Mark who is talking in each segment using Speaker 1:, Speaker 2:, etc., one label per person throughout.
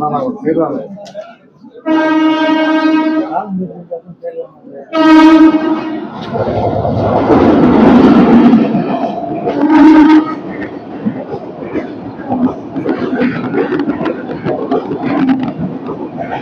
Speaker 1: మనకు తెలియదు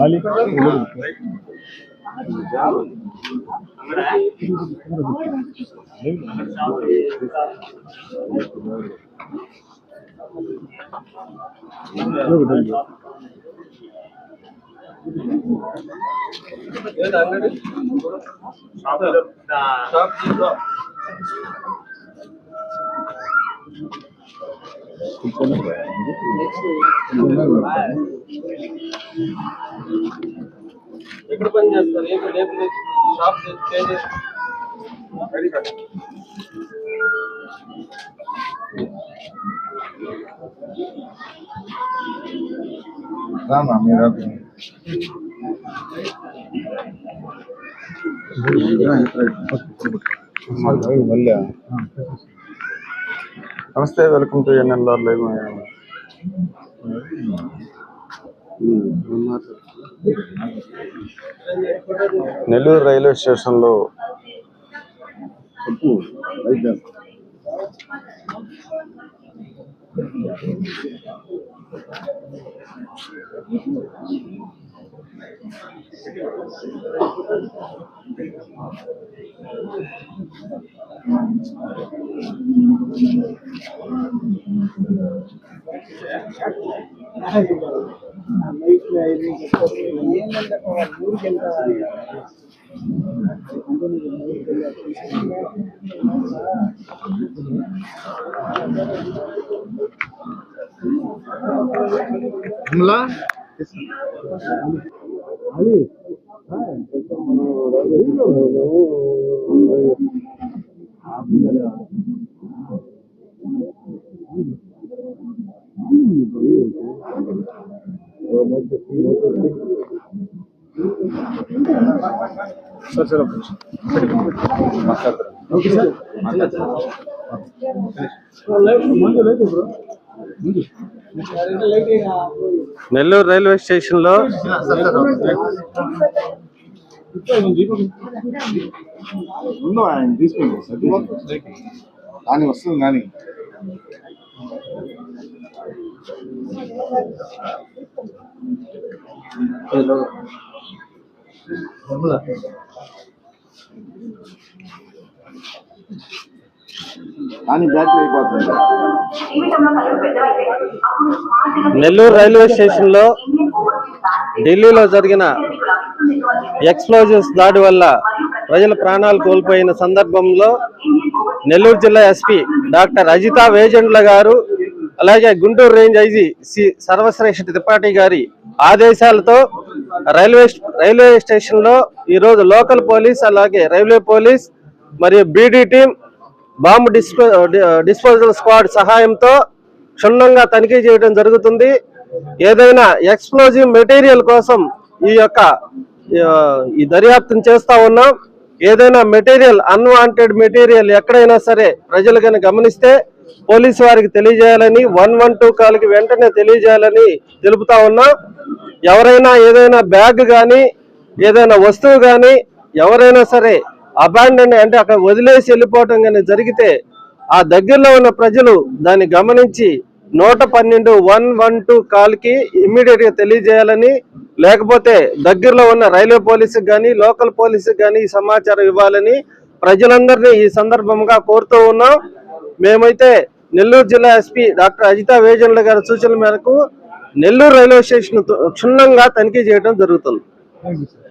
Speaker 1: Ali. నాకు పేరు రాలేదు. మళ్ళీ
Speaker 2: ఎక్కడ పని చేస్తారు ఏం లేపు షాప్ చేంజ్
Speaker 1: రామా మీరు
Speaker 3: నమస్తే welcome to NLR live Nellore railway స్టేషన్లో
Speaker 1: Thank you. ಮೂರು ಜನ हमला 아니, ಸರ್ ಸರ್ ಓಕೆ ಸರ್ ಮುಂದೆ
Speaker 3: నెల్లూరు రైల్వే స్టేషన్లో
Speaker 1: ముందు ఆయన తీసుకోండి సార్. కానీ వస్తుంది కానీ కానీ బ్యాటరీ అయిపోతుంది.
Speaker 3: నెల్లూరు రైల్వే స్టేషన్లో ఢిల్లీలో జరిగిన ఎక్స్ప్లోజన్స్ దాడి వల్ల ప్రజల ప్రాణాలు కోల్పోయిన సందర్భంలో నెల్లూరు జిల్లా ఎస్పీ డాక్టర్ అజితా వేజెండ్ల గారు అలాగే Guntur range IG C Sarvashreshtha Tripathi గారి ఆదేశాలతో రైల్వే రైల్వే స్టేషన్లో ఈరోజు లోకల్ పోలీస్ అలాగే రైల్వే పోలీస్ మరియు BD team bomb dispo disposal squad సహాయంతో క్షుణ్ణంగా తనిఖీ చేయడం జరుగుతుంది. ఏదైనా ఎక్స్ప్లోజివ్ మెటీరియల్ కోసం ఈ యొక్క ఈ దర్యాప్తును చేస్తా ఉన్నాం. ఏదైనా మెటీరియల్ అన్వాంటెడ్ మెటీరియల్ ఎక్కడైనా సరే ప్రజలు కనుక గమనిస్తే పోలీసు వారికి తెలియజేయాలని వన్ వన్ టూ కాల్కి వెంటనే తెలియజేయాలని తెలుపుతా ఉన్నాం. ఎవరైనా ఏదైనా బ్యాగ్ కానీ ఏదైనా వస్తువు కానీ ఎవరైనా సరే అబాండన్ అంటే అక్కడ వదిలేసి వెళ్ళిపోవటం కానీ జరిగితే ఆ దగ్గరలో ఉన్న ప్రజలు దాన్ని గమనించి నూట పన్నెండు వన్ వన్ టూ కాల్కి ఇమ్మీడియట్గా తెలియజేయాలని లేకపోతే దగ్గరలో ఉన్న రైల్వే పోలీసుకి కానీ లోకల్ పోలీసుకి కానీ ఈ సమాచారం ఇవ్వాలని ప్రజలందరినీ ఈ సందర్భంగా కోరుతూ ఉన్నాం. మేమైతే నెల్లూరు జిల్లా ఎస్పీ డాక్టర్ అజితా వేజన్ల గారి సూచనల మేరకు నెల్లూరు రైల్వే స్టేషన్ క్షుణ్ణంగా తనిఖీ చేయడం జరుగుతుంది.
Speaker 1: Thank you